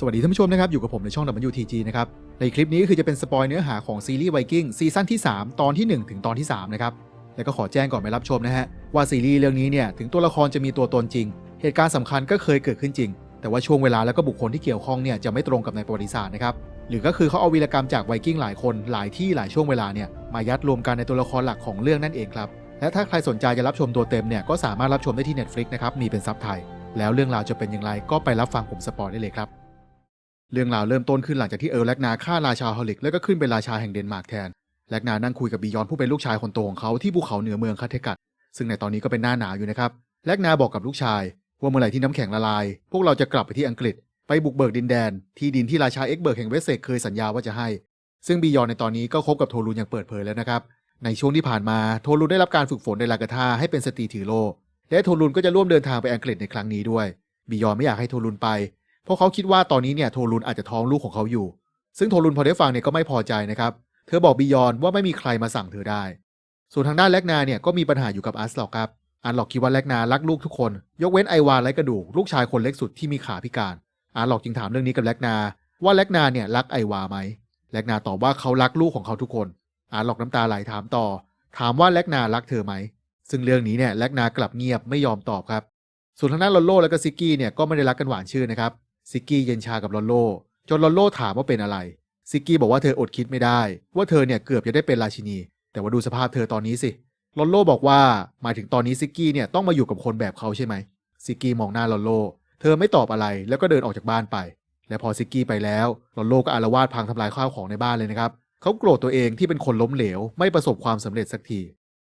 สวัสดีท่านผู้ชมนะครับอยู่กับผมในช่อง WTG นะครับในคลิปนี้คือจะเป็นสปอยเนื้อหาของซีรีส์ไวกิ้งซีซั่นที่ 3 ตอนที่ 1 ถึงตอนที่3นะครับแล้วก็ขอแจ้งก่อนไปรับชมนะฮะว่าซีรีส์เรื่องนี้เนี่ยถึงตัวละครจะมีตัวตนจริง เหตุการณ์สำคัญก็เคยเกิดขึ้นจริง แต่ว่าช่วงเวลาแล้วก็บุคคลที่เกี่ยวข้องเนี่ยจะไม่ตรงกับในประวัติศาสตร์นะครับหรือก็คือเขาเอาวีรกรรมจากไวกิ้งหลายคนหลายที่หลายช่วงเวลาเนี่ยมายัดรวมกันในตัวละครหลักของเรื่องนั่นเองครับและถ้าใครสนใจจะรับชมตัวเต็มเนี่ยก็สามารถรับชมได้ที่ Netflix นะครับมีเป็นซับไทยแล้วเรื่องราวจะเป็นอย่างไรก็ไปรับฟังผมสปอยได้เลยครับ เรื่องราวเริ่มต้นขึ้นหลังจากที่เอิร์แลกนาฆ่าราชาฮอลิก แล้วก็ขึ้นเป็นราชาแห่งเดนมาร์กแทน แลกนานั่งคุยกับบียอนผู้เป็นลูกชายคนโตของเขาที่ภูเขาเหนือเมืองคาเทกัตซึ่งในตอนนี้ก็เป็นหน้าหนาวอยู่นะครับ แลกนาบอกกับลูกชาย ว่าเมื่อไหร่ที่น้ำแข็งละลาย พวกเราจะกลับไปที่อังกฤษ ไปบุกเบิกดินแดน ที่ดินที่ราชาเอ็กเบิร์กแห่งเวสเซกเคยสัญญาว่าจะให้ ซึ่งบียอนในตอนนี้ก็คบกับโทรูนอย่างเปิดเผยแล้วนะครับ ในช่วงที่ผ่านมาโทรูนได้รับการฝึกฝนในลากาธาให้เป็นสตรีถือโลและโทรูนก็จะร่วมเดินทางไปอังกฤษในครั้งนี้ด้วยบียอนไม่อยากให้โทรูนไป เพราะเขาคิดว่าตอนนี้เนี่ยโทรุนอาจจะท้องลูกของเขาอยู่ ซึ่งโทรุนพอได้ฟังเนี่ยก็ไม่พอใจนะครับ เธอบอกบียอนว่าไม่มีใครมาสั่งเธอได้ ส่วนทางด้านแลกนาเนี่ยก็มีปัญหาอยู่กับอัสหรอกครับอันหลอกคิดว่าแลกนารักลูกทุกคน ยกเว้นไอวานไร้กระดูกลูกชายคนเล็กสุดที่มีขาพิการอันหลอกจึงถามเรื่องนี้กับแลกนา ว่าแลกนาเนี่ยรักไอวาไหมแลกนาตอบว่าเขารักลูกของเขาทุกคนอันหลอกน้ำตาไหลถามต่อ ถามว่าแลกนารักเธอไหมซึ่งเรื่องนี้เนี่ยแลกนากลับเงียบไม่ยอมตอบครับส่วนทางด้านลอนโลและก็ซิกกี้เนี่ยก็ไม่ได้รักกันหวานชื่นนะครับ ซิกกี้เย็นชากับลอนโล จนลอนโลถามว่าเป็นอะไร ซิกกี้บอกว่าเธออดคิดไม่ได้ ว่าเธอเนี่ยเกือบจะได้เป็นราชินี แต่ว่าดูสภาพเธอตอนนี้สิลอนโลบอกว่าหมายถึงตอนนี้ซิกกี้เนี่ยต้องมาอยู่กับคนแบบเขาใช่ไหมซิกกี้มองหน้าลอนโล เธอไม่ตอบอะไรแล้วก็เดินออกจากบ้านไป และพอซิกกี้ไปแล้วลอนโลก็อารวาสพังทำลายข้าวของในบ้านเลยนะครับเขาโกรธตัวเองที่เป็นคนล้มเหลว ไม่ประสบความสำเร็จสักที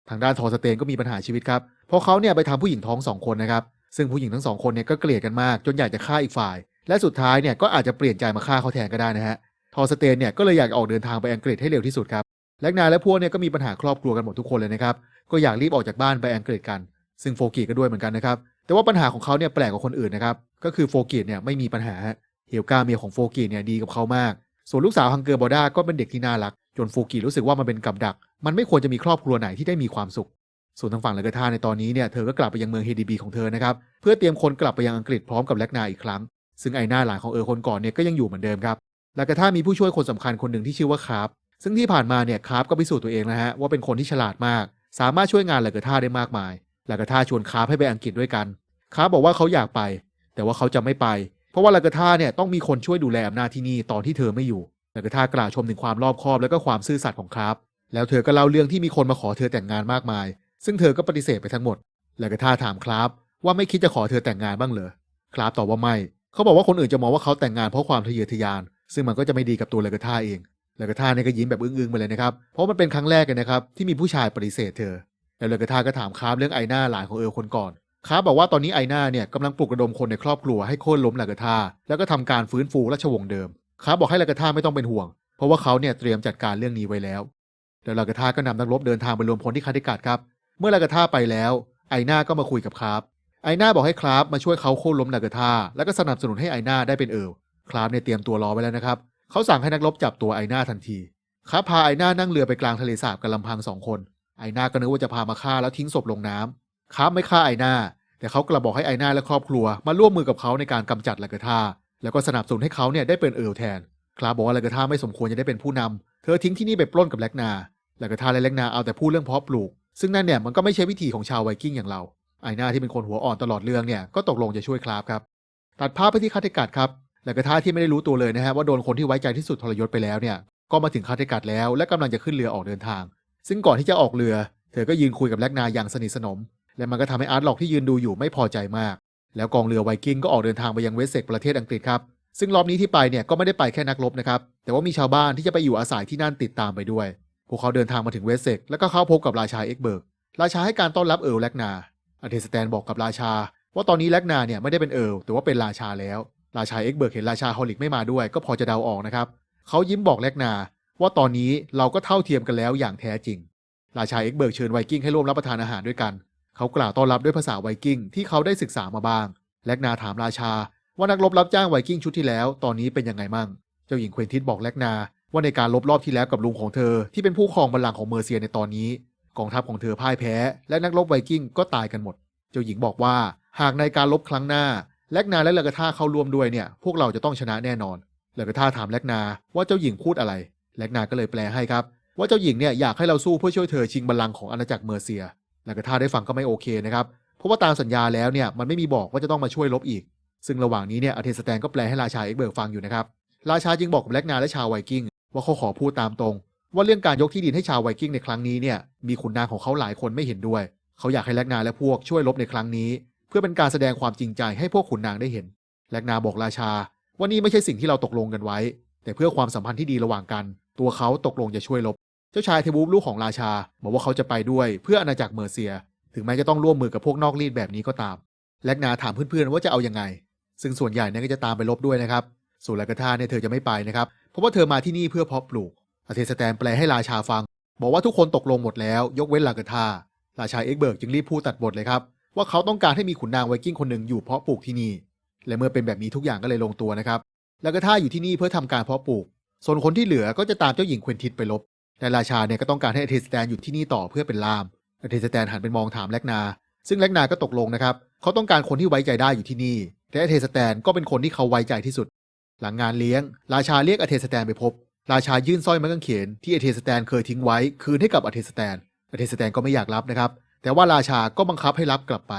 ทางด้านทอสเตนก็มีปัญหาชีวิตครับเพราะเขาเนี่ยไปทำผู้หญิงท้องสองคนนะครับซึ่งผู้หญิงทั้งสองคนเนี่ยก็เกลียดกันมาก จนอยากจะฆ่าอีกฝ่าย และสุดท้ายเนี่ยก็อาจจะเปลี่ยนใจมาฆ่าเขาแทนก็ได้นะฮะทอสเตนเนี่ยก็เลยอยากออกเดินทางไปอังกฤษให้เร็วที่สุดครับแลกนาและพวกเนี่ยก็มีปัญหาครอบครัวกันหมดทุกคนเลยนะครับก็อยากรีบออกจากบ้านไปอังกฤษกัน ซึ่งโฟกีก็ด้วยเหมือนกันนะครับแต่ว่าปัญหาของเขาเนี่ยแปลกกว่าคนอื่นนะครับก็คือโฟกีเนี่ยไม่มีปัญหาเฮลกาเมียของโฟกีเนี่ยดีกับเขามาก ส่วนลูกสาวฮังเกอร์บอด้าก็เป็นเด็กที่น่ารัก จนโฟกีรู้สึกว่ามันเป็นกับดัก มันไม่ควรจะมีครอบครัวไหนที่ได้มีความสุข ส่วนทางฝั่งเลกาธาในตอนนี้เนี่ยเธอก็กลับไปยังเมืองเฮดีบีของเธอนะครับเพื่อเตรียมคนกลับไปยังอังกฤษพร้อมกับแลกนาอีกครั้ง ซึ่งไอหน้าหลานของเออคนก่อนเนี่ยก็ยังอยู่เหมือนเดิมครับเลกาธามีผู้ช่วยคนสำคัญคนหนึ่งที่ชื่อว่าคาร์ฟซึ่งที่ผ่านมาเนี่ยคาร์ฟก็พิสูจน์ตัวเองนะฮะว่าเป็นคนที่ฉลาดมาก สามารถช่วยงานเลกาธาได้มากมายเลกาธาชวนคาร์ฟให้ไปอังกฤษด้วยกันคาร์ฟบอกว่าเขาอยากไป แต่ว่าเขาจะไม่ไป เพราะว่าเลกาธาเนี่ยต้องมีคนช่วยดูแลอำนาจที่นี่ตอนที่เธอไม่อยู่เลกาธากล่าวชมถึงความรอบคอบและก็ความซื่อสัตย์ของคาร์ฟแล้วเธอก็เล่าเรื่องที่มีคนมาขอเธอแต่งงานมากมาย ซึ่งเธอก็ปฏิเสธไปทั้งหมดแล้วก็ท่าถามคราฟว่าไม่คิดจะขอเธอแต่งงานบ้างเหรอคราฟตอบว่าไม่ เขาบอกว่าคนอื่นจะมองว่าเขาแต่งงานเพราะความทะเยอทะยาน ซึ่งมันก็จะไม่ดีกับตัวเลกาท่าเองเลกาท่าเนี่ยก็ยิ้มแบบอึ้งๆไปเลยนะครับเพราะมันเป็นครั้งแรกเลยนะครับที่มีผู้ชายปฏิเสธเธอแล้วเลกาท่าก็ถามคราฟเรื่องไอหน้าหลานของเออคนก่อนคราฟบอกว่าตอนนี้ไอหน้าเนี่ยกำลังปลุกระดมคนในครอบครัวให้โค่นล้มเลกาท่าแล้วก็ทำการฟื้นฟูราชวงศ์เดิมคราฟบอกให้เลกาท่าไม่ต้องเป็นห่วง เพราะว่าเขาเนี่ยเตรียมจัดการเรื่องนี้ไว้แล้วแล้วเลกาท่าก็นำนักรบเดินทางไปรวมพลที่คาติกัดครับ เมื่อลากาธาไปแล้ว ไอหน้าก็มาคุยกับคราฟ ไอหน้าบอกให้คราฟมาช่วยเขาโค่นล้มลากาธาแล้วก็สนับสนุนให้ไอหน้าได้เป็นเอิร์ลคราฟเนี่ยเตรียมตัวรอไว้แล้วนะครับเขาสั่งให้นักรบจับตัวไอหน้าทันทีคราฟพาไอหน้านั่งเรือไปกลางทะเลสาบกันลำพังสองคน ไอหน้าก็นึกว่าจะพามาฆ่าแล้วทิ้งศพลงน้ำคราฟไม่ฆ่าไอหน้า แต่เขากลับบอกให้ไอหน้าและครอบครัว มาร่วมมือกับเขาในการกำจัดลากาธาแล้วก็สนับสนุนให้เขาเนี่ยได้เป็นเอิร์ลแทนคราฟบอกว่าลากาธาไม่สมควรจะได้เป็นผู้นำเธอทิ้งที่นี่ไปปล้นกับแลกนาลากาธาและแลกนาเอาแต่พูดเรื่องเพาะปลูก ซึ่งนั่นเนี่ยมันก็ไม่ใช่วิธีของชาวไวกิ้งอย่างเรา ไอหน้าที่เป็นคนหัวอ่อนตลอดเรื่องเนี่ยก็ตกลงจะช่วยคราฟครับ ตัดภาพไปที่คาเทกัดครับแล้วก็ท่าที่ไม่ได้รู้ตัวเลยนะฮะว่าโดนคนที่ไว้ใจที่สุดทรยศไปแล้วเนี่ยก็มาถึงคาเทกัดแล้ว และกำลังจะขึ้นเรือออกเดินทาง ซึ่งก่อนที่จะออกเรือ เธอก็ยืนคุยกับแลกนาอย่างสนิทสนม และมันก็ทำให้อาร์ตหลอกที่ยืนดูอยู่ไม่พอใจมาก แล้วกองเรือไวกิ้งก็ออกเดินทางไปยังเวสเซกประเทศอังกฤษครับซึ่งรอบนี้ที่ไปเนี่ยก็ไม่ได้ไปแค่นักรบนะครับแต่ว่ามีชาวบ้านที่จะไปอยู่อาศัยที่นั่นติดตามไปด้วยพวกเขาเดินทางมาถึงเวสเซกแล้วก็เข้าพบกับราชาเอ็กเบิร์กราชาให้การต้อนรับเอิร์ลแลกนา อเทสแตนบอกกับราชา ว่าตอนนี้แลกนาเนี่ยไม่ได้เป็นเอิร์ลแต่ว่าเป็นราชาแล้ว ราชาเอ็กเบิร์กเห็นราชาฮอลิกไม่มาด้วย ก็พอจะเดาออกนะครับเขายิ้มบอกแลกนา ว่าตอนนี้เราก็เท่าเทียมกันแล้วอย่างแท้จริง ราชาเอ็กเบิร์กเชิญไวกิ้งให้ร่วมรับประทานอาหารด้วยกันเขากล่าวต้อนรับด้วยภาษาไวกิ้งที่เขาได้ศึกษามาบ้างแลกนาถามราชา ว่านักรบรับจ้างไวกิ้งชุดที่แล้ว ตอนนี้เป็นยังไงมั่ง เจ้าหญิงเควินทิสบอกแลกนาว่าในการลบรอบที่แล้วกับลุงของเธอที่เป็นผู้ครองบัลลังก์ของเมอร์เซียในตอนนี้ กองทัพของเธอพ่ายแพ้ และนักรบไวกิ้งก็ตายกันหมด เจ้าหญิงบอกว่าหากในการลบครั้งหน้า แลกนาและเลกาธาเข้าร่วมด้วยเนี่ย พวกเราจะต้องชนะแน่นอน เลกาธาถามแลกนาว่าเจ้าหญิงพูดอะไร แลกนาก็เลยแปลให้ครับ ว่าเจ้าหญิงเนี่ยอยากให้เราสู้เพื่อช่วยเธอชิงบัลลังก์ของอาณาจักรเมอร์เซีย เลกาธาได้ฟังก็ไม่โอเคนะครับ เพราะว่าตามสัญญาแล้วเนี่ยมันไม่มีบอกว่าจะต้องมาช่วยลบอีก ซึ่งระหว่างนี้เนี่ยอาเทสแตนก็แปลให้ราชาเอ็กเบิร์กฟังอยู่นะครับ ราชาจึงบอกกับแลกนาและชาวไวกิ้งว่าเขาขอพูดตามตรง ว่าเรื่องการยกที่ดินให้ชาวไวกิ้งในครั้งนี้เนี่ยมีขุนนางของเขาหลายคนไม่เห็นด้วย เขาอยากให้แลกนาและพวกช่วยลบในครั้งนี้ เพื่อเป็นการแสดงความจริงใจให้พวกขุนนางได้เห็นแลกนาบอกราชา ว่านี่ไม่ใช่สิ่งที่เราตกลงกันไว้ แต่เพื่อความสัมพันธ์ที่ดีระหว่างกัน ตัวเขาตกลงจะช่วยลบ เจ้าชายเทบูบลูกของราชา บอกว่าเขาจะไปด้วยเพื่ออาณาจักรเมอร์เซีย ถึงแม้จะต้องร่วมมือกับพวกนอกรีดแบบนี้ก็ตามแลกนาถามเพื่อนๆว่าจะเอายังไง ซึ่งส่วนใหญ่เนี่ยก็จะตามไปลบด้วยนะครับส่วนลากาธาเนี่ยเธอจะไม่ไปนะครับเพราะว่าเธอมาที่นี่เพื่อเพาะปลูก อาเทสแตนแปลให้ราชาฟัง บอกว่าทุกคนตกลงหมดแล้วยกเว้นลากาธาราชาเอ็กเบิร์กจึงรีบพูดตัดบทเลยครับ ว่าเขาต้องการให้มีขุนนางไวกิ้งคนหนึ่งอยู่เพาะปลูกที่นี่ และเมื่อเป็นแบบนี้ทุกอย่างก็เลยลงตัวนะครับลากาธาอยู่ที่นี่เพื่อทำการเพาะปลูก ส่วนคนที่เหลือก็จะตามเจ้าหญิงเควินทิสไปลบแต่ราชาเนี่ยก็ต้องการให้อเทสแตนอยู่ที่นี่ต่อเพื่อเป็นล่ามอเทสแตนหันไปมองถามแลกนา ซึ่งแลกนาก็ตกลงนะครับเขาต้องการคนที่ไว้ใจได้อยู่ที่นี่และอเทสแตนก็เป็นคนที่เขาไว้ใจที่สุด หลังงานเลี้ยง ราชาเรียกอเทสแตนไปพบ ราชายื่นสร้อยไม้กางเขนที่อเทสแตนเคยทิ้งไว้คืนให้กับอเทสแตนอเทสแตนก็ไม่อยากรับนะครับ แต่ว่าราชาก็บังคับให้รับกลับไป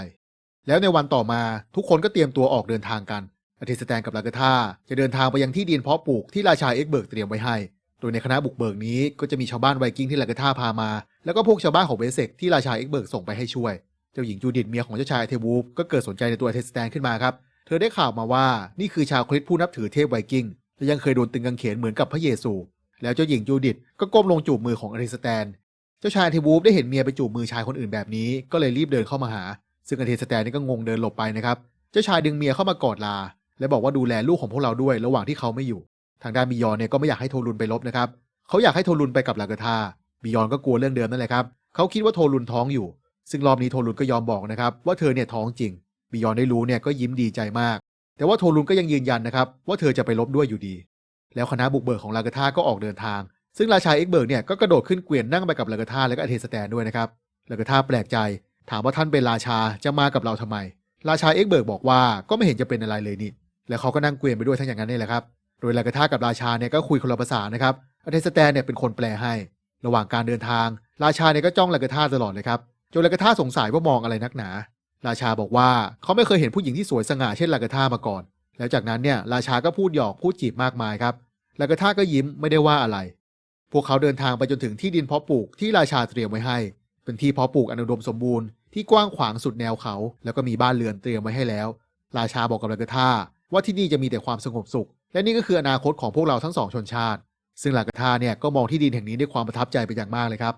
แล้วในวันต่อมาทุกคนก็เตรียมตัวออกเดินทางกันอเทสแตนกับลากาธาจะเดินทางไปยังที่ดินเพาะปลูกที่ราชาเอ็กเบิร์กเตรียมไว้ให้ โดยในคณะบุกเบิกนี้ก็จะมีชาวบ้านไวกิ้งที่ลากาธาพามา แล้วก็พวกชาวบ้านของเบสเซกที่ราชาเอ็กเบิร์กส่งไปให้ช่วย เจ้าหญิงจูดิตเมียของเจ้าชายเทวูฟก็เกิดสนใจในตัวอเทสแตนขึ้นมาครับ เธอได้ข่าวมาว่านี่คือชาวคริสผู้นับถือเทพไวกิ้ง และยังเคยโดนตึงกางเขนเหมือนกับพระเยซู แล้วเจ้าหญิงจูดิตก็ก้มลงจูบมือของอาเทสแตน เจ้าชายเทวูฟได้เห็นเมียไปจูบมือชายคนอื่นแบบนี้ ก็เลยรีบเดินเข้ามาหา ซึ่งอาเทสแตนนี่ก็งงเดินหลบไปนะครับ เจ้าชายดึงเมียเข้ามากอดลา และบอกว่าดูแลลูกของพวกเราด้วยระหว่างที่เขาไม่อยู่ ทางด้านบิยอนเนี่ยก็ไม่อยากให้โทรุนไปลบนะครับ เขาอยากให้โทรุนไปกับลากาธาบิยอนก็กลัวเรื่องเดิมนั่นแหละครับ เขาคิดว่าโทรุนท้องอยู่ ซึ่งรอบนี้โทรุนก็ยอมบอกนะครับว่าเธอเนี่ยท้องจริงบิยอนได้รู้เนี่ยก็ยิ้มดีใจมาก แต่ว่าโทรุนก็ยังยืนยันนะครับว่าเธอจะไปลบด้วยอยู่ดี แล้วคณะบุกเบิกของลากาธาก็ออกเดินทาง ซึ่งราชาเอ็กเบิร์กเนี่ยก็กระโดดขึ้นเกวียนนั่งไปกับลากาธาและก็อเทสแตนด้วยนะครับลากาธาแปลกใจ ถามว่าท่านเป็นราชาจะมากับเราทำไม ราชาเอ็กเบิร์กบอกว่าก็ไม่เห็นจะเป็นอะไรเลยนี่แล้วเขาก็นั่งเกวียนไปด้วยทั้งอย่างนั้นนี่แหละครับโดยลากาธากับราชาเนี่ยก็คุยคนละภาษานะครับอเทสแตนเนี่ยเป็นคนแปลให้ ระหว่างการเดินทาง ราชาเนี่ยก็จ้องลากาธาตลอดเลยครับจนลากาธาสงสัยว่ามองอะไรนักหนา ราชาบอกว่าเขาไม่เคยเห็นผู้หญิงที่สวยสง่าเช่นลากาธามาก่อน แล้วจากนั้นเนี่ยราชาก็พูดหยอกพูดจีบมากมายครับลากาธาก็ยิ้มไม่ได้ว่าอะไร พวกเขาเดินทางไปจนถึงที่ดินเพาะปลูกที่ราชาเตรียมไว้ให้ เป็นที่เพาะปลูกอนอุดมสมบูรณ์ที่กว้างขวางสุดแนวเขา แล้วก็มีบ้านเรือนเตรียมไว้ให้แล้ว ราชาบอกกับลากาธาว่าที่นี่จะมีแต่ความสงบสุข และนี่ก็คืออนาคตของพวกเราทั้งสองชนชาติ ซึ่งลากาธาเนี่ยก็มองที่ดินแห่งนี้ด้วยความประทับใจเป็นอย่างมากเลยครับ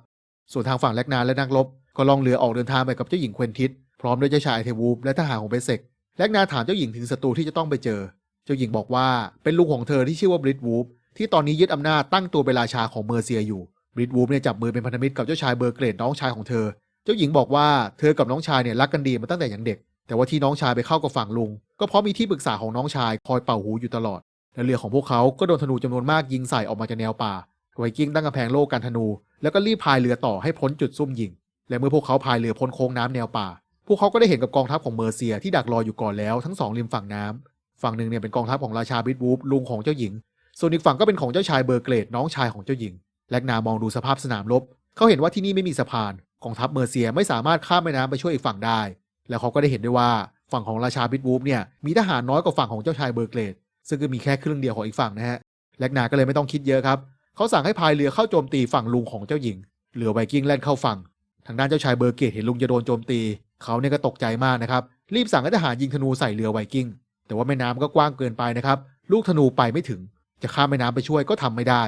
ส่วนทางฝั่งแลกนานและนักรบก็ล่องเรือออกเดินทางไปกับเจ้าหญิงเควินทิส พร้อมด้วยเจ้าชายเทวูฟและทหารของเบสเซกแลกนาถามเจ้าหญิงถึงศัตรูที่จะต้องไปเจอ เจ้าหญิงบอกว่าเป็นลุงของเธอที่ชื่อว่าบริดวูฟที่ตอนนี้ยึดอำนาจตั้งตัวเป็นราชาของเมอร์เซียอยู่บริดวูฟเนี่ยจับมือเป็นพันธมิตรกับเจ้าชายเบอร์เกรดน้องชายของเธอ เจ้าหญิงบอกว่าเธอกับน้องชายเนี่ยรักกันดีมาตั้งแต่ยังเด็ก แต่ว่าที่น้องชายไปเข้ากับฝั่งลุง ก็เพราะมีที่ปรึกษาของน้องชายคอยเป่าหูอยู่ตลอดและเรือของพวกเขาก็โดนธนูจำนวนมากยิงใส่ออกมาจากแนวป่าไวกิ้งตั้งกำแพงโลกกันธนู แล้วก็รีบพายเรือต่อให้พ้นจุดซุ่มยิง และเมื่อพวกเขาพายเรือพ้นโค้งน้ำแนวป่า พวกเขาก็ได้เห็นกับกองทัพของเมอร์เซียที่ดักรออยู่ก่อนแล้วทั้งสองริมฝั่งน้ำฝั่งหนึ่งเนี่ยเป็นกองทัพของราชาบิดวูฟลุงของเจ้าหญิง ส่วนอีกฝั่งก็เป็นของเจ้าชายเบอร์เกรดน้องชายของเจ้าหญิง แลกนามองดูสภาพสนามรบ เขาเห็นว่าที่นี่ไม่มีสะพาน กองทัพเมอร์เซียไม่สามารถข้ามแม่น้ำไปช่วยอีกฝั่งได้ แล้วเขาก็ได้เห็นด้วยว่าฝั่งของราชาบิดวูฟเนี่ยมีทหารน้อยกว่าฝั่งของเจ้าชายเบอร์เกรดซึ่งก็มีแค่ครึ่งเดียวของอีกฝั่งนะฮะแลกนาก็เลยไม่ต้องคิดเยอะครับเขาสั่งให้พายเรือเข้าโจมตีฝั่งลุงของเจ้าหญิงเรือไวกิ้งแล่นเข้าฝั่งทางด้านเจ้าชายเบอร์เกตเห็นลุงจะโดนโจมตี เขาเนี่ยก็ตกใจมากนะครับ รีบสั่งให้ทหารยิงธนูใส่เรือไวกิ้ง แต่ว่าแม่น้ำก็กว้างเกินไปนะครับ ลูกธนูไปไม่ถึง จะข้ามแม่น้ำไปช่วยก็ทำไม่ได้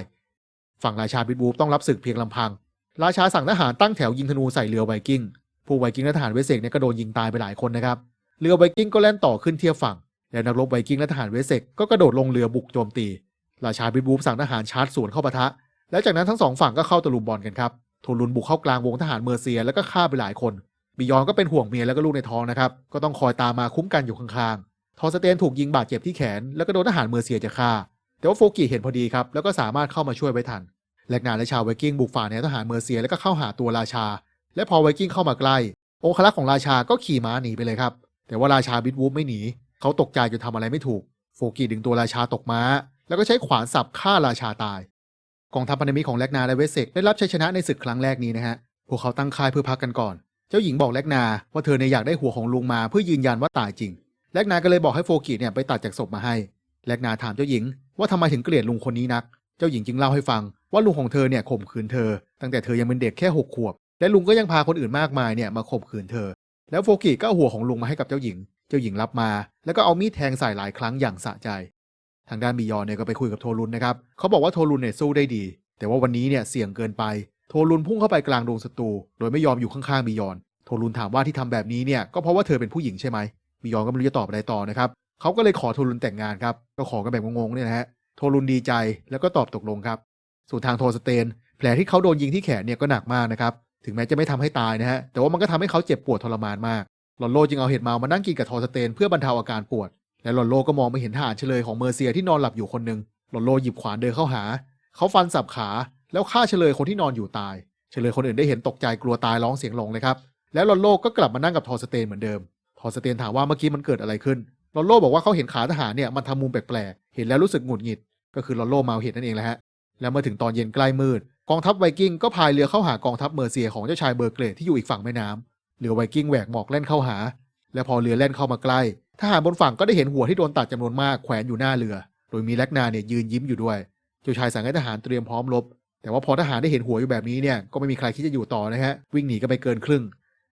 ฝั่งราชาบิดบูฟต้องรับศึกเพียงลำพัง ราชาสั่งทหารตั้งแถวยิงธนูใส่เรือไวกิ้ง ผู้ไวกิ้งและทหารเวสเซกเนี่ยก็โดนยิงตายไปหลายคนนะครับ เรือไวกิ้งก็แล่นต่อขึ้นเทียบฝั่ง และนักรบไวกิ้งและทหารเวสเซกก็กระโดดลงเรือบุกโจมตี ราชาบิดบูฟสั่งทหารชาร์จสวนเข้าปะทะ แล้วจากนั้นทั้งสองฝั่งก็เข้าตะลุมบอลกันครับโทรุนบุกเข้ากลางวงทหารเมอร์เซียแล้วก็ฆ่าไปหลายคน บิยอนก็เป็นห่วงเมียแล้วก็ลูกในท้องนะครับ ก็ต้องคอยตามมาคุ้มกันอยู่ข้างๆ ทอสเตนถูกยิงบาดเจ็บที่แขน แล้วก็โดนทหารเมอร์เซียจะฆ่า แต่ว่าโฟกิเห็นพอดีครับ แล้วก็สามารถเข้ามาช่วยไว้ทัน แลกนาและชาวไวกิ้งบุกฝ่าแนวทหารเมอร์เซียแล้วก็เข้าหาตัวราชา และพอไวกิ้งเข้ามาใกล้ องครักษ์ของราชาก็ขี่ม้าหนีไปเลยครับ แต่ว่าราชาบิดวูฟไม่หนี เขาตกใจจนทำอะไรไม่ถูก โฟกีดึงตัวราชาตกม้า แล้วก็ใช้ขวานสับฆ่าราชาตาย กองทัพพันธมิตรของแลกนาและเวสเซกได้รับชัยชนะในศึกครั้งแรกนี้นะฮะ พวกเขาตั้งค่ายเพื่อพักกันก่อน เจ้าหญิงบอกแลกนาว่าเธอเนี่ยอยากได้หัวของลุงมาเพื่อยืนยันว่าตายจริง แลกนาก็เลยบอกให้โฟกีเนี่ยไปตัดจากศพมาให้ แลกนาถามเจ้าหญิงว่าทำไมถึงเกลียดลุงคนนี้นัก เจ้าหญิงจึงเล่าให้ฟังว่าลุงของเธอเนี่ยข่มขืนเธอ ตั้งแต่เธอยังเป็นเด็กแค่หกขวบ และลุงก็ยังพาคนอื่นมากมายเนี่ยมาข่มขืนเธอ แล้วโฟกิก็เอาหัวของลุงมาให้กับเจ้าหญิง เจ้าหญิงรับมา แล้วก็เอามีดแทงใส่หลายครั้งอย่างสะใจ ทางด้านบียอนเนี่ยก็ไปคุยกับโทรุนนะครับ เขาบอกว่าโทรุนเนี่ยสู้ได้ดี แต่ว่าวันนี้เนี่ยเสี่ยงเกินไป โทรุนพุ่งเข้าไปกลางดงศัตรูโดยไม่ยอมอยู่ข้างๆบียอน โทรุนถามว่าที่ทำแบบนี้เนี่ยก็เพราะว่าเธอเป็นผู้หญิงใช่ไหมบียอนก็ไม่รู้จะตอบอะไรต่อนะครับเขาก็เลยขอโทรุนแต่งงานครับก็ขอกันแบบงงๆเนี่ยนะฮะโทรุนดีใจแล้วก็ตอบตกลงครับ ส่วนทางโทสเตน แผลที่เขาโดนยิงที่แขนเนี่ยก็หนักมากนะครับถึงแม้จะไม่ทำให้ตายนะฮะแต่ว่ามันก็ทำให้เขาเจ็บปวดทรมานมากหลอนโลจึงเอาเห็ดเมามานั่งกินกับทอสเตนเพื่อบรรเทาอาการปวด และหลอนโลก็มองไปเห็นทหารเฉลยของเมอร์เซียที่นอนหลับอยู่คนหนึ่งหลอนโลหยิบขวานเดินเข้าหา เขาฟันสับขา แล้วฆ่าเฉลยคนที่นอนอยู่ตาย เฉลยคนอื่นได้เห็นตกใจกลัวตายร้องเสียงหลงเลยครับแล้วลอนโลก็กลับมานั่งกับทอสเตนเหมือนเดิมทอสเตนถามว่าเมื่อกี้มันเกิดอะไรขึ้นลอนโลบอกว่าเขาเห็นขาทหารเนี่ยมันทำมุมแปลกๆเห็นแล้วรู้สึกหงุดหงิด ก็คือลอนโลเมาเหตุนั่นเองแหละฮะแล้วเมื่อถึงตอนเย็นใกล้มืดกองทัพไวกิ้งก็พายเรือเข้าหากองทัพเมอร์เซียของเจ้าชายเบอร์เกรดที่อยู่อีกฝั่งแม่น้ำเรือไวกิ้งแหวกหมอกแล่นเข้าหา และพอเรือแล่นเข้ามาใกล้ทหารบนฝั่งก็ได้เห็นหัวที่โดนตัดจำนวนมากแขวนอยู่หน้าเรือ โดยมีแลกนาเนี่ยยืนยิ้มอยู่ด้วย เจ้าชายสั่งให้ทหารเตรียมพร้อมรบ แต่ว่าพอทหารได้เห็นหัวอยู่แบบนี้เนี่ยก็ไม่มีใครคิดจะอยู่ต่อนะฮะวิ่งหนีกันไปเกินครึ่ง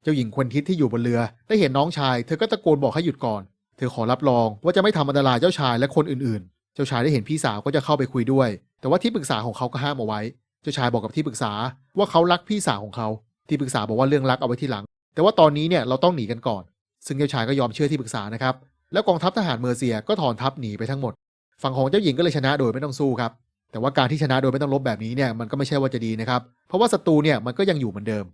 เจ้าหญิงควนทิศที่อยู่บนเรือ ได้เห็นน้องชายเธอก็ตะโกนบอกให้หยุดก่อน เธอขอรับรองว่าจะไม่ทำอันตรายเจ้าชายและคนอื่นๆ เจ้าชายได้เห็นพี่สาวก็จะเข้าไปคุยด้วย แต่ว่าที่ปรึกษาของเขาก็ห้ามเอาไว้ เจ้าชายบอกกับที่ปรึกษาว่าเขารักพี่สาวของเขา ที่ปรึกษาบอกว่าเรื่องรักเอาไว้ที่หลัง แต่ว่าตอนนี้เนี่ยเราต้องหนีกันก่อน ซึ่งเจ้าชายก็ยอมเชื่อที่ปรึกษานะครับ แล้วกองทัพทหารเมอร์เซียก็ถอนทัพหนีไปทั้งหมด ฝั่งของเจ้าหญิงก็เลยชนะโดยไม่ต้องสู้ครับ แต่ว่าการที่ชนะโดยไม่ต้องลบแบบนี้เนี่ยมันก็ไม่ใช่ว่าจะดีนะครับ เพราะว่าศัตรูเนี่ยมันก็ยังอยู่เหมือนเดิม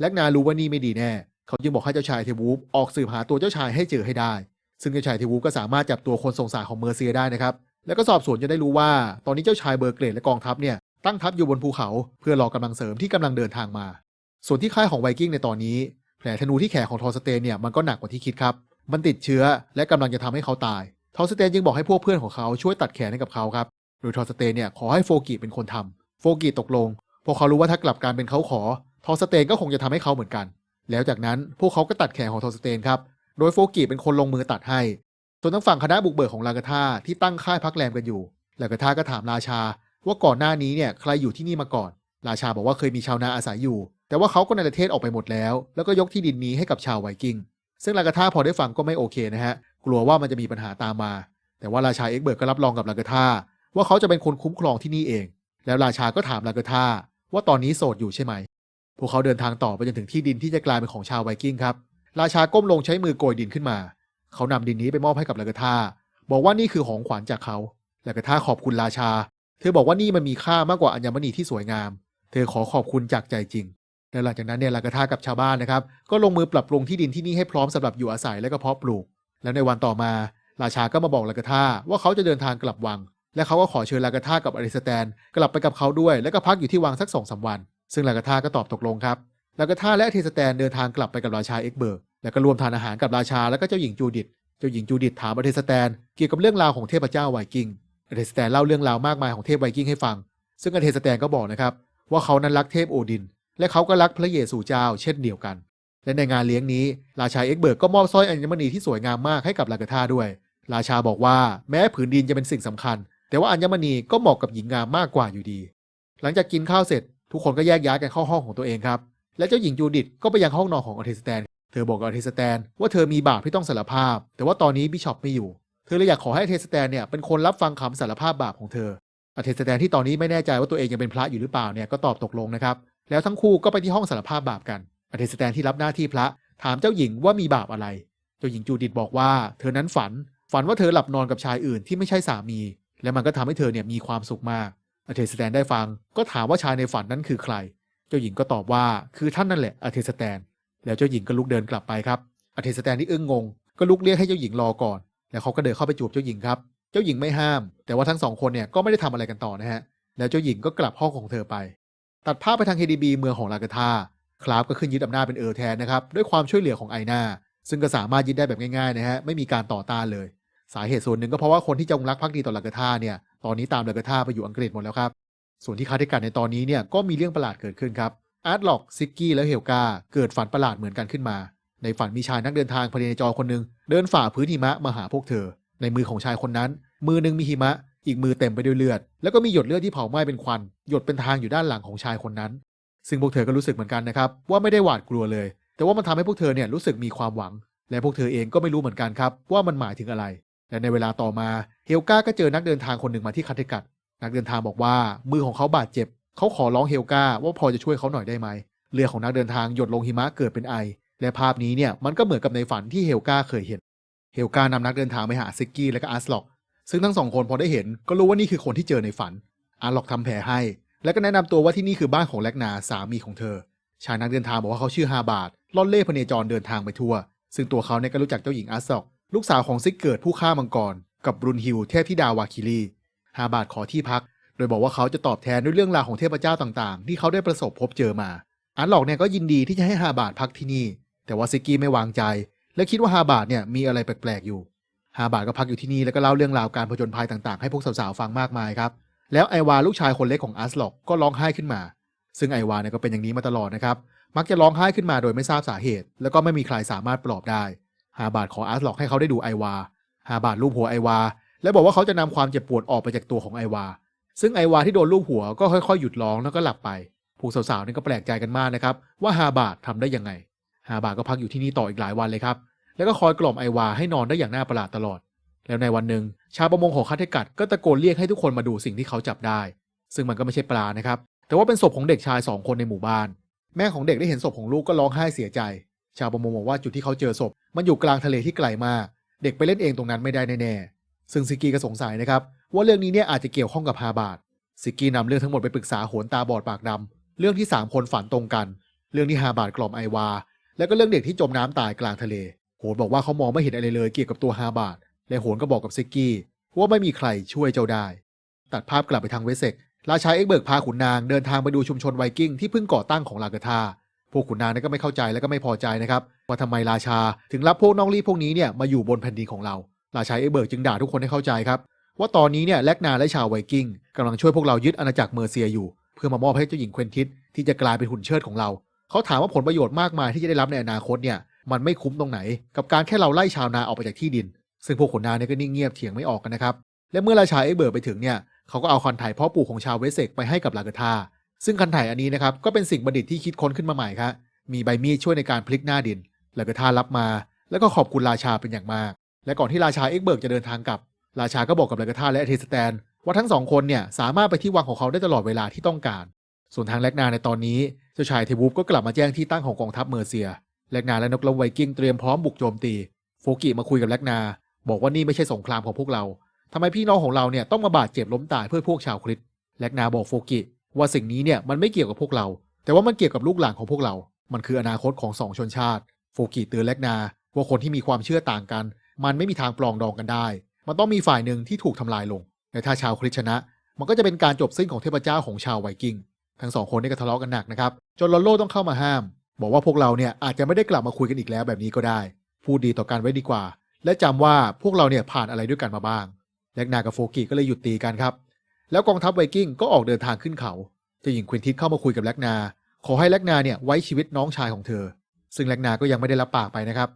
แลกนารู้ว่านี่ไม่ดีแน่ เขาจึงบอกให้เจ้าชายเทวูฟออกสืบหาตัวเจ้าชายให้เจอให้ได้ ซึ่งเจ้าชายเทวูฟก็สามารถจับตัวคนสงสัยของเมอร์เซียได้นะครับ แล้วก็สอบสวนจะได้รู้ว่า ตอนนี้เจ้าชายเบอร์เกรดและกองทัพเนี่ยตั้งทัพอยู่บนภูเขา เพื่อรอกำลังเสริมที่กำลังเดินทางมา ส่วนที่ค่ายของไวกิ้งในตอนนี้ แผลธนูที่แขนของทอร์สเตนเนี่ยมันก็หนักกว่าที่คิดครับ มันติดเชื้อและกำลังจะทำให้เขาตายทอสเตนจึงบอกให้พวกเพื่อนของเขาช่วยตัดแขนให้กับเขาครับ โดยทอร์สเตนเนี่ยขอให้โฟกิเป็นคนทำโฟกิตกลงเพราะเขารู้ว่าถ้ากลับการเป็นเขาขอ ทอร์สเตนก็คงจะทำให้เขาเหมือนกัน แล้วจากนั้นพวกเขาก็ตัดแขนของทอร์สเตนครับ โดยโฟกิเป็นคนลงมือตัดให้ ส่วนทางฝั่งคณะบุกเบิกของลากาธาที่ตั้งค่ายพักแรมกันอยู่ ลากาธาก็ถามราชา ว่าก่อนหน้านี้เนี่ยใครอยู่ที่นี่มาก่อน ราชาบอกว่าเคยมีชาวนาอาศัยอยู่ แต่ว่าเขาก็ในประเทศออกไปหมดแล้ว แล้วก็ยกที่ดินนี้ให้กับชาวไวกิ้ง ซึ่งลากาธาพอได้ฟังก็ไม่โอเคนะฮะ กลัวว่ามันจะมีปัญหาตามมา แต่ว่าราชาเอ็กเบิร์กก็รับรองกับลากาธา ว่าเขาจะเป็นคนคุ้มครองที่นี่เอง แล้วราชาก็ถามลากาธาว่าตอนนี้โสดอยู่ใช่ไหม พวกเขาเดินทางต่อไปจนถึงที่ดินที่จะกลายเป็นของชาวไวกิ้งครับ ราชาก้มลงใช้มือโกยดินขึ้นมา เขานำดินนี้ไปมอบให้กับลากาธาบอกว่านี่คือของขวัญจากเขาลากาธาขอบคุณราชา เธอบอกว่านี่มันมีค่ามากกว่าอัญมณีที่สวยงาม เธอขอขอบคุณจากใจจริงและหลังจากนั้นเนี่ยลากาธากับชาวบ้านนะครับ ก็ลงมือปรับปรุงที่ดินที่นี่ให้พร้อมสำหรับอยู่อาศัยและก็เพาะปลูก แล้วในวันต่อมา ราชาก็มาบอกลากาธาว่าเขาจะเดินทางกลับวัง และเขาก็ขอเชิญลากาธากับอริสแตนกลับไปกับเขาด้วย และก็พักอยู่ที่วังสักสองสาวัน ซึ่งลากาธาก็ตอบตกลงครับลากาธาและอริสแตนเดินทางกลับไปกับราชาเอ็กเบิร์กแล้วก็รวมทานอาหารกับราชาและก็เจ้าหญิงจูดิตเจ้าหญิงจูดิตถามอริสแตนเกี่ยวกับเรื่องราวของเทพเจ้าไวกิ้งอริสแตนเล่าเรื่องราวมากมายของเทพไวกิ้งให้ฟัง ซึ่งอริสแตนก็บอกนะครับว่าเขานั้นรักเทพโอดิน และเขาก็รักพระเยซูเจ้า เช่นเดียวกัน และในงานเลี้ยงนี้ ราชาเอ็กเบิร์กก็มอบสร้อยอัญมณีที่สวยงามมากให้กับลากาธาด้วย ราชาบอกว่าแม้ผืนดินจะเป็นสิ่งสำคัญ แต่ว่าอัญมณีก็เหมาะกับหญิงงามมากกว่าอยู่ดี หลังจากกินข้าวเสร็จ ทุกคนก็แยกย้ายกันเข้าห้องของตัวเองครับ และเจ้าหญิงจูดิตก็ไปยังห้องนอนของอเทสแตน เธอบอกกับอเทสแตนว่าเธอมีบาปที่ต้องสารภาพ แต่ว่าตอนนี้บิชอปไม่อยู่ เธอเลยอยากขอให้อเทสแตนเนี่ยเป็นคนรับฟังคำสารภาพบาปของเธออเทสแตนที่ตอนนี้ไม่แน่ใจว่าตัวเองยังเป็นพระอยู่หรือเปล่าเนี่ยก็ตอบตกลงนะครับ แล้วทั้งคู่ก็ไปที่ห้องสารภาพบาปกันอเทสแตนที่รับหน้าที่พระถามเจ้าหญิงว่ามีบาปอะไร เจ้าหญิงจูดิตบอกว่า เธอนั้นฝัน ฝันว่าเธอหลับนอนกับชายอื่นที่ไม่ใช่สามี และมันก็ทำให้เธอเนี่ยมีความสุขมากอเทสแตนได้ฟัง ก็ถามว่าชายในฝันนั้นคือใคร เจ้าหญิงก็ตอบว่าคือท่านนั่นแหละอเทสแตน แล้วเจ้าหญิงก็ลุกเดินกลับไปครับอเทสแตนที่อึ้งงง ก็ลุกเรียกให้เจ้าหญิงรอก่อน แล้วเขาก็เดินเข้าไปจูบเจ้าหญิงครับ เจ้าหญิงไม่ห้าม แต่ว่าทั้งสองคนเนี่ยก็ไม่ได้ทำอะไรกันต่อนะฮะ แล้วเจ้าหญิงก็กลับห้องของเธอไป ตัดภาพไปทาง KDB เมืองของลากาธาคลาฟก็ขึ้นยึดอำนาจเป็นเออร์แทนนะครับด้วยความช่วยเหลือของไอนาซึ่งก็สามารถยึดได้แบบง่ายๆนะฮะไม่มีการต่อต้านเลย สาเหตุส่วนหนึ่งก็เพราะว่าคนที่จงรักภักดีต่อลากาธาเนี่ยตอนนี้ตามลากาธาไปอยู่อังกฤษหมดแล้วครับส่วนที่คาดการณ์ในตอนนี้เนี่ยก็มีเรื่องประหลาดเกิดขึ้นครับอาร์ตล็อกซิกกี้และเฮลกาเกิดฝันประหลาดเหมือนกันขึ้นมา ในฝันมีชายนักเดินทางพเนจรคนหนึ่งเดินฝ่าพื้นหิมะมาหาพวกเธอ ในมือของชายคนนั้น มือหนึ่งมีหิมะ อีกมือเต็มไปด้วยเลือด แล้วก็มีหยดเลือดที่เผาไหม้เป็นควัน หยดเป็นทางอยู่ด้านหลังของชายคนนั้น ซึ่งพวกเธอก็รู้สึกเหมือนกันนะครับว่าไม่ได้หวาดกลัวเลย แต่ว่ามันทำให้พวกเธอเนี่ยรู้สึกมีความหวัง และพวกเธอเองก็ไม่รู้เหมือนกันครับว่ามันหมายถึงอะไร และในเวลาต่อมาเฮลกาก็เจอนักเดินทางคนหนึ่งมาที่คัตเทกัตนักเดินทางบอกว่ามือของเขาบาดเจ็บ เขาขอร้องเฮลกาว่าพอจะช่วยเขาหน่อยได้ไหมเรือของนักเดินทางหยดลงหิมะเกิดเป็นไอ และภาพนี้เนี่ยมันก็เหมือนกับในฝันที่เฮลกาเคยเห็น เฮลกานำนักเดินทางไปหาซิกกี้และก็อาร์สล็อก ซึ่งทั้งสองคนพอได้เห็นก็รู้ว่านี่คือคนที่เจอในฝัน อาร์ล็อกทำแผลให้ และก็แนะนำตัวว่าที่นี่คือบ้านของแลกนาสามีของเธอ ชายนักเดินทางบอกว่าเขาชื่อฮาบาดล่อนเล่พเนจรเดินทางไปทั่ว ซึ่งตัวเขาเนี่ยก็รู้จักเจ้าหญิงอาร์สล็อก ลูกสาวของซิกเกิดผู้ฆ่ามังกร กับบรุนฮิลเทพธิดาวาคิรีฮาบาดขอที่พัก โดยบอกว่าเขาจะตอบแทนด้วยเรื่องราวของเทพเจ้าต่างๆ ที่เขาได้ประสบพบเจอมาอาร์ล็อกเนี่ยก็ยินดีที่จะให้ฮาบาดพักที่นี่ แต่ว่าซิกกี้ไม่วางใจ และคิดว่าฮาบาดเนี่ยมีอะไรแปลกๆอยู่ ฮาบาดก็พักอยู่ที่นี่แล้วก็เล่าเรื่องราวการผจญภัยต่างๆ ให้พวกสาวๆฟังมากมายครับ แล้วไอวาลูกชายคนเล็กของอาร์สล็อกก็ร้องไห้ขึ้นมา ซึ่งไอวาเนี่ยก็เป็นอย่างนี้มาตลอดนะครับ มักจะร้องไห้ขึ้นมาโดยไม่ทราบสาเหตุ แล้วก็ไม่มีใครสามารถปลอบได้ ฮาบาดขออาร์สล็อกให้เขาได้ดูไอวาฮาบาดลูบหัวไอวา และบอกว่าเขาจะนำความเจ็บปวดออกไปจากตัวของไอวา ซึ่งไอวาที่โดนลูบหัวก็ค่อยๆ หยุดร้องแล้วก็หลับไปพวกสาวๆนี่ก็แปลกใจกันมากนะครับ ว่าฮาบาดทำได้ยังไง ฮาบาดก็พักอยู่ที่นี่ต่ออีกหลายวันเลยครับ แล้วก็คอยกล่อมไอวาให้นอนได้อย่างน่าประหลาดตลอด แล้วในวันหนึ่งชาวประมงของคาเทกัดก็ตะโกนเรียกให้ทุกคนมาดูสิ่งที่เขาจับได้ ซึ่งมันก็ไม่ใช่ปลานะครับ แต่ว่าเป็นศพของเด็กชายสองคนในหมู่บ้าน แม่ของเด็กได้เห็นศพของลูกก็ร้องไห้เสียใจ ชาวประมงบอกว่าจุดที่เขาเจอศพ มันอยู่กลางทะเลที่ไกลมาก เด็กไปเล่นเองตรงนั้นไม่ได้แน่ๆ ซึ่งซิกกี้ก็สงสัยนะครับ ว่าเรื่องนี้เนี่ยอาจจะเกี่ยวข้องกับฮาบาดซิกกี้นำเรื่องทั้งหมดไปปรึกษาโหนตาบอดปากดำเรื่องที่สามคนฝันตรงกัน เรื่องที่ฮาบาดกล่อมไอวา แล้วก็เรื่องเด็กที่จมน้ำตายกลางทะเล โหนบอกว่าเขามองไม่เห็นอะไรเลยเกี่ยวกับตัวฮาบาดและโหนก็บอกกับซิกกี้ว่าไม่มีใครช่วยเจ้าได้ ตัดภาพกลับไปทางเวสเซกราชาเอ็กเบิร์กพาขุนนางเดินทางไปดูชุมชนไวกิ้งที่เพิ่งก่อตั้งของลากาธา พวกขุนนางนี่ก็ไม่เข้าใจและก็ไม่พอใจนะครับว่าทำไมราชาถึงรับพวกน้อกรีพวกนี้เนี่ยมาอยู่บนแผ่นดินของเรา ราชาเอเบิร์กจึงด่าทุกคนให้เข้าใจครับ ว่าตอนนี้เนี่ยแลกนาและชาวไวกิ้งกำลังช่วยพวกเรายึดอาณาจักรเมอร์เซียอยู่ เพื่อมามอบให้เจ้าหญิงเควินทิสที่จะกลายเป็นหุ่นเชิดของเรา เขาถามว่าผลประโยชน์มากมายที่จะได้รับในอนาคตเนี่ยมันไม่คุ้มตรงไหน กับการแค่เราไล่ชาวนาออกไปจากที่ดิน ซึ่งพวกขุนนางเนี่ยก็นิ่งเงียบเถียงไม่ออกกันนะครับและเมื่อราชาเอเบิร์กไปถึงเนี่ยเขาก็เอาคันไถ่เพาะปลูกของชาวเวสเซกไปให้กับลากาธา ซึ่งคันไถ่อันนี้นะครับก็เป็นสิ่งประดิษฐ์ที่คิดค้นขึ้นมาใหม่ครับมีใบมีดช่วยในการพลิกหน้าดินลากาธารับมา แล้วก็ขอบคุณราชาเป็นอย่างมาก และก่อนที่ราชาเอ็กเบิร์กจะเดินทางกลับ ราชาก็บอกกับเลากาธาและเทสแตน ว่าทั้งสองคนเนี่ยสามารถไปที่วังของเขาได้ตลอดเวลาที่ต้องการ ส่วนทางแลกนาในตอนนี้เจ้าชายเทวูฟก็กลับมาแจ้งที่ตั้งของกองทัพเมอร์เซีย แลกนาและนกลมไวกิ้งเตรียมพร้อมบุกโจมตี โฟกิมาคุยกับแลกนา บอกว่านี่ไม่ใช่สงครามของพวกเราทำไมพี่น้องของเราเนี่ยต้องมาบาดเจ็บล้มตายเพื่อพวกชาวคริสแลกนาบอกโฟกิ ว่าสิ่งนี้เนี่ยมันไม่เกี่ยวกับพวกเรา แต่ว่ามันเกี่ยวกับลูกหลานของพวกเรา มันคืออนาคตของสองชนชาติ โฟกิเตือนแลกนา ว่าคนที่มีความเชื่อต่างกัน มันไม่มีทางปลองดองกันได้ มันต้องมีฝ่ายหนึ่งที่ถูกทำลายลงและถ้าชาวคริสชนะ มันก็จะเป็นการจบสิ้นของเทพเจ้าของชาวไวกิ้งทั้งสองคนนี่ก็ทะเลาะกันหนักนะครับจนลอนโลต้องเข้ามาห้าม บอกว่าพวกเราเนี่ยอาจจะไม่ได้กลับมาคุยกันอีกแล้วแบบนี้ก็ได้พูดดีต่อกันไว้ดีกว่า และจำว่าพวกเราเนี่ยผ่านอะไรด้วยกันมาบ้างแลกนากับโฟกิก็เลยหยุดตีกันครับ แล้วกองทัพไวกิ้งก็ออกเดินทางขึ้นเขา เจ้าหญิงควินทิสเข้ามาคุยกับแลกนา ขอให้แลกนาเนี่ยไว้ชีวิตน้องชายของเธอ ซึ่งแลกนาก็ยังไม่ได้รับปากไปนะครับ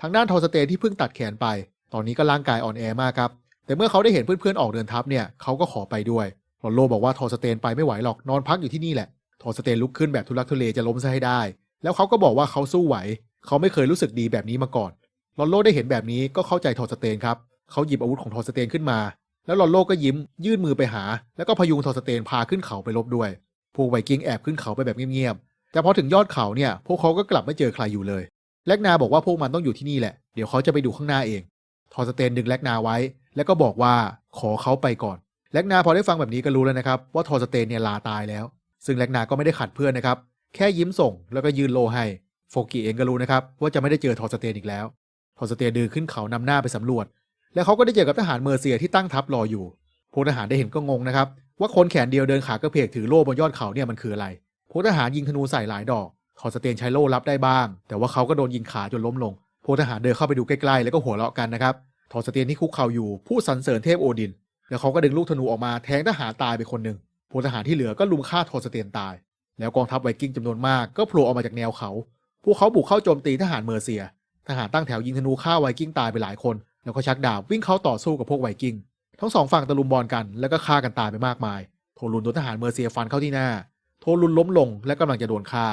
ทางด้านทอสเตนที่เพิ่งตัดแขนไป ตอนนี้ก็ร่างกายอ่อนแอมากครับ แต่เมื่อเขาได้เห็นเพื่อนๆออกเดินทัพเนี่ยเขาก็ขอไปด้วยลอนโลบอกว่าทอสเตนไปไม่ไหวหรอกนอนพักอยู่ที่นี่แหละ ทอสเตนลุกขึ้นแบบทุลักทุเลจะล้มซะให้ได้ แล้วเขาก็บอกว่าเขาสู้ไหว เขาไม่เคยรู้สึกดีแบบนี้มาก่อนลอนโลได้เห็นแบบนี้ก็เข้าใจทอสเตนครับ เขาหยิบอาวุธของทอสเตนขึ้นมา แล้วลอนโลก็ยิ้มยื่นมือไปหา แล้วก็พยุงทอสเตนพาขึ้นเขาไปลบด้วย พวกไวกิ้งแอบขึ้นเขาไปแบบเงียบๆ แต่พอถึงยอดเขาเนี่ย พวกเขาก็กลับไม่เจอใครอยู่เลย แลกนาบอกว่าพวกมันต้องอยู่ที่นี่แหละ เดี๋ยวเขาจะไปดูข้างหน้าเอง ทอสเตนดึงแลกนาไว้ แล้วก็บอกว่าขอเขาไปก่อน แลกนาพอได้ฟังแบบนี้ก็รู้แล้วนะครับว่าทอสเตนเนี่ยลาตายแล้ว ซึ่งแลกนาก็ไม่ได้ขัดเพื่อนนะครับ แค่ยิ้มส่งแล้วก็ยืนโลให้ โฟกิเองก็รู้นะครับว่าจะไม่ได้เจอทอสเตนอีกแล้ว ทอสเตนเดินขึ้นเขานำหน้าไปสำรวจ แล้วเขาก็ได้เจอกับทหารเมอร์เซียที่ตั้งทัพรออยู่พวกทหารได้เห็นก็งงนะครับ ว่าคนแขนเดียวเดินขากระเพกถือโล่บนยอดเขาเนี่ยมันคืออะไรพวกทหารยิงธนูใส่หลายดอกทอสเตนใช้โล่รับได้บ้าง แต่ว่าเขาก็โดนยิงขาจนล้มลงพวกทหารเดินเข้าไปดูใกล้ๆแล้วก็หัวเราะกันนะครับทอร์สเตียนที่คุกเข่าอยู่พูดสรรเสริญเทพโอดิน แล้วเขาก็ดึงลูกธนูออกมาแทงทหารตายไปคนหนึ่งพลทหารที่เหลือก็ลุมฆ่าทอร์สเตียนตาย แล้วกองทัพไวกิ้งจำนวนมากก็โผล่ออกมาจากแนวเขา พวกเขาบุกเข้าโจมตีทหารเมอร์เซีย ทหารตั้งแถวยิงธนูฆ่าไวกิ้งตายไปหลายคน แล้วก็ชักดาบวิ่งเข้าต่อสู้กับพวกไวกิ้ง ทั้งสองฝั่งตะลุมบอลกันแล้วก็ฆ่ากันตายไปมากมาย โทรุนโดนทหารเมอร์เซียฟันเข้าที่หน้า โทรุนล้มลงและกำลังจะโดนฆ่า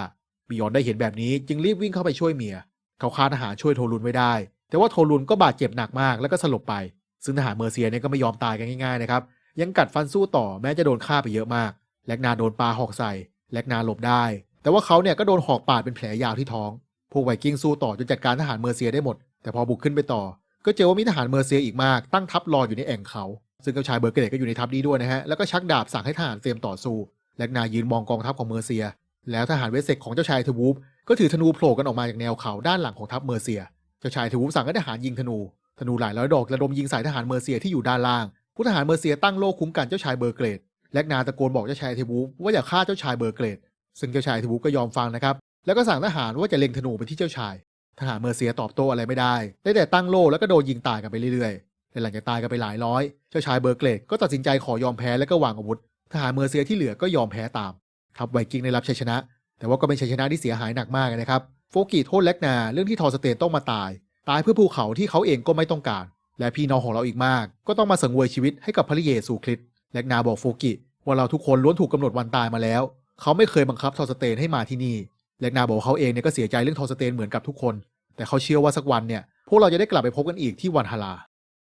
บิยอนได้เห็นแบบนี้จึงรีบวิ่งเข้าไปช่วยเมีย เขาฆ่าทหารช่วยโทรุนไว้ได้ แต่ว่าโทรุนก็บาดเจ็บหนักมากแล้วก็สลบไป ซึ่งทหารเมอร์เซียเนี่ยก็ไม่ยอมตายกันง่ายๆนะครับ ยังกัดฟันสู้ต่อแม้จะโดนฆ่าไปเยอะมาก แลกนาโดนปลาหอกใส่ แลกนาหลบได้ แต่ว่าเขาเนี่ยก็โดนหอกปาดเป็นแผลยาวที่ท้อง พวกไวกิ้งสู้ต่อจนจัดการทหารเมอร์เซียได้หมด แต่พอบุกขึ้นไปต่อ ก็เจอว่ามีทหารเมอร์เซียอีกมากตั้งทัพรออยู่ในแอ่งเขา ซึ่งเจ้าชายเบอร์เกเรตก็อยู่ในทัพนี้ด้วยนะฮะแล้วก็ชักดาบสั่งให้ทหารเตรียมต่อสู้แลกนายืนมองกองทัพของเมอร์เซีย แล้วทหารเวสเซกของเจ้าชายเทวูฟก็ถือธนูโผล่กันออกมาจากแนวเขาด้านหลังของทัพเมอร์เซีย เจ้าชายเทวูฟสั่งให้ทหารยิงธนู ธนูหลายร้อยดอกระดมยิงใส่ทหารเมอร์เซียที่อยู่ด้านล่าง ผู้ทหารเมอร์เซียตั้งโล่คุ้มกันเจ้าชายเบอร์เกรดแลกนาตะโกนบอกเจ้าชายเทวูฟว่าอย่าฆ่าเจ้าชายเบอร์เกรด ซึ่งเจ้าชายเทวูฟก็ยอมฟังนะครับ แล้วก็สั่งทหารว่าจะเล็งธนูไปที่เจ้าชาย ทหารเมอร์เซียตอบโต้อะไรไม่ได้ ได้แต่ตั้งโล่แล้วก็โดนยิงตายกันไปเรื่อยๆและหลังจากตายกันไปหลายร้อย เจ้าชายเบอร์เกรดก็ตัดสินใจขอยอมแพ้แล้วก็วางอาวุธ ทหารเมอร์เซียที่เหลือก็ยอมแพ้ตาม ทัพไวกิ้งได้รับชัยชนะ แต่ว่าก็เป็นชัยชนะที่เสียหายหนักมากนะครับ โฟกีโทษแลกนาเรื่องที่ทอร์สเตนต้องมาตาย ตายเพื่อภูเขาที่เขาเองก็ไม่ต้องการ และพี่น้องของเราอีกมาก ก็ต้องมาสังเวยชีวิตให้กับพระเยซูคริสต์แลกนาบอกโฟกิว่าเราทุกคนล้วนถูกกำหนดวันตายมาแล้ว เขาไม่เคยบังคับทอสเตนให้มาที่นี่ แลกนาบอกเขาเองเนี่ยก็เสียใจเรื่องทอสเตนเหมือนกับทุกคน แต่เขาเชื่อว่าสักวันเนี่ยพวกเราจะได้กลับไปพบกันอีกที่วันฮาลา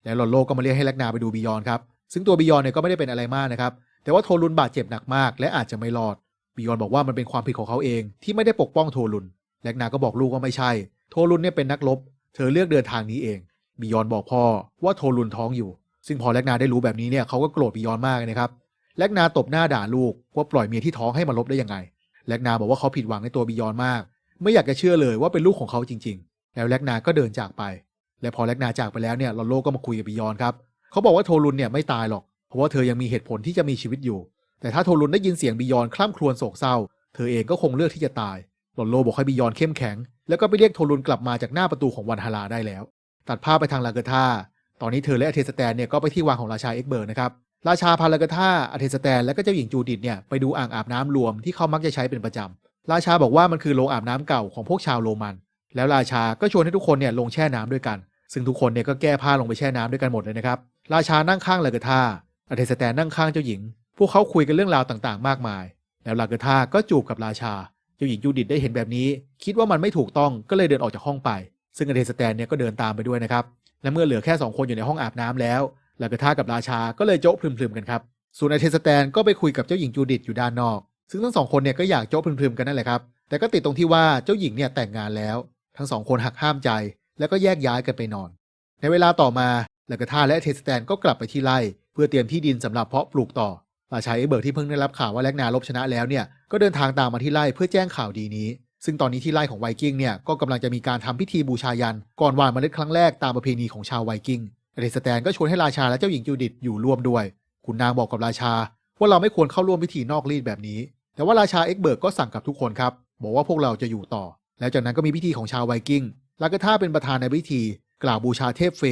แล้วลอนโลก็มาเรียกให้แลกนาไปดูบิยอนครับซึ่งตัวบิยอนเนี่ยก็ไม่ได้เป็นอะไรมากนะครับแต่ว่าโทรุนบาดเจ็บหนักมาก และอาจจะไม่รอดบิยอนบอกว่ามันเป็นความผิดของเขาเองที่ไม่ได้ปกป้องโทรุนแลกนาก็บอกลูกว่าไม่ใช่ โทรุนเนี่ยเป็นนักรบเธอเลือกเดินทางนี้เองบิยอนบอกพ่อว่าโทรุนท้องอยู่ ซึ่งพอแลกนาได้รู้แบบนี้เนี่ยเขาก็โกรธบิยอนมากเลยนะครับแลกนาตบหน้าด่าลูกว่าปล่อยเมียที่ท้องให้มาลบได้ยังไง แลกนาบอกว่าเขาผิดหวังในตัวบิยอนมาก ไม่อยากจะเชื่อเลยว่าเป็นลูกของเขาจริง ๆ แล้วแลกนาก็เดินจากไป และพอแลกนาจากไปแล้วเนี่ยลอนโลก็มาคุยกับบิยอนครับเขาบอกว่าโทรุนเนี่ยไม่ตายหรอก เพราะว่าเธอยังมีเหตุผลที่จะมีชีวิตอยู่ แต่ถ้าโทรุนได้ยินเสียงบิยอนคล่ำครวญโศกเศร้า เธอเองก็คงเลือกที่จะตายลอนโลบอกให้บิยอนเข้มแข็ง แล้วก็ไปเรียกโทรุนกลับมาจากหน้าประตูของวันฮาราได้แล้ว ตัดภาพไปทางลาเกธาตอนนี้เธอและอเทสแตนเนี่ยก็ไปที่วังของราชาเอ็กเบิร์นะครับ ราชาพาลาเกธาอเทสแตนและก็เจ้าหญิงจูดิตเนี่ยไปดูอ่างอาบน้ำรวมที่เขามักจะใช้เป็นประจำราชาบอกว่ามันคือโรงอาบน้ำเก่าของพวกชาวโรมัน แล้วราชาก็ชวนให้ทุกคนเนี่ยลงแช่น้ำด้วยกัน ซึ่งทุกคนเนี่ยก็แก้ผ้าลงไปแช่น้ำด้วยกันหมดเลยนะครับ ราชานั่งข้างลาเกธาอเทสแตนนั่งข้างเจ้าหญิง พวกเขาคุยกันเรื่องราวต่างๆ มากมาย แล้วลาเกธาก็จูบกับราชา เจ้าหญิงจูดิตได้เห็นแบบนี้ คิดว่ามันไม่ถูกต้องก็เลยเดินออกจากห้องไป ซึ่งอเทสแตนเนี่ยก็เดินตามไปด้วยนะครับ และเมื่อเหลือแค่สองคนอยู่ในห้องอาบน้ำแล้ว ลาเกธากับราชาก็เลยโจ๊ะพลึมๆกันครับ ส่วนไอเทสแตนก็ไปคุยกับเจ้าหญิงจูดิตอยู่ด้านนอก ซึ่งทั้งสองคนเนี่ยก็อยากโจ๊ะพลึมๆกันนั่นแหละครับ แต่ก็ติดตรงที่ว่าเจ้าหญิงเนี่ยแต่งงานแล้ว ทั้งสองคนหักห้ามใจ แล้วก็แยกย้ายกันไปนอน ในเวลาต่อมาลาเกธาและอเทสแตนก็กลับไปที่ไร่เพื่อเตรียมที่ดินสำหรับเพาะปลูกต่อราชาเอเบิร์กที่เพิ่งได้รับข่าวว่าแลกนาลบชนะแล้วเนี่ยก็เดินทางตามมาที่ไร่เพื่อแจ้งข่าวดีนี้ ซึ่งตอนนี้ที่ไร่ของไวกิ้งเนี่ยก็กำลังจะมีการทำพิธีบูชายันก่อนหว่านเมล็ดครั้งแรกตามประเพณีของชาวไวกิ้ง อเดสแตนก็ชวนให้ราชาและเจ้าหญิงจูดิตอยู่ร่วมด้วย คุณนางบอกกับราชา ว่าเราไม่ควรเข้าร่วมพิธีนอกรีดแบบนี้ แต่ว่าราชาเอ็กเบิร์กก็สั่งกับทุกคนครับ บอกว่าพวกเราจะอยู่ต่อ แล้วจากนั้นก็มีพิธีของชาวไวกิ้งลากาธาเป็นประธานในพิธี กล่าวบูชาเทพเฟ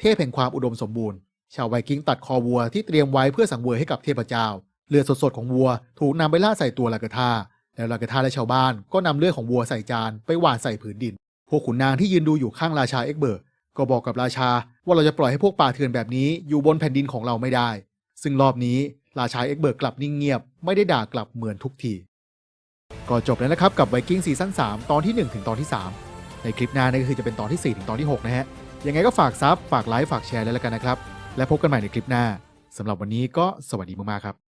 เทพแห่งความอุดมสมบูรณ์ ชาวไวกิ้งตัดคอวัวที่เตรียมไว้เพื่อสังเวยให้กับเทพเจ้า เลือดสดๆของวัว ถูกนำไปล่าใส่ตัวลากาธาแล้วลากาธาและชาวบ้านก็นำเลือดของวัวใส่จานไปหว่านใส่ผืนดิน พวกขุนนางที่ยืนดูอยู่ข้างราชาเอ็กเบิร์ก ก็บอกกับราชาว่าเราจะปล่อยให้พวกป่าเถื่อนแบบนี้อยู่บนแผ่นดินของเราไม่ได้ ซึ่งรอบนี้ราชาเอ็กเบิร์กกลับนิ่งเงียบ ไม่ได้ด่ากลับเหมือนทุกที ก็จบแล้วนะครับกับไวกิ้งซีซั่น3ตอนที่ 1 ถึงตอนที่ 3 ในคลิปหน้านี่ก็คือจะเป็นตอนที่ 4 ถึงตอนที่ 6 นะฮะ ยังไงก็ฝากซับฝากไลค์ฝากแชร์เลยแล้วกันนะครับ และพบกันใหม่ในคลิปหน้าสำหรับวันนี้ก็สวัสดีมากๆครับ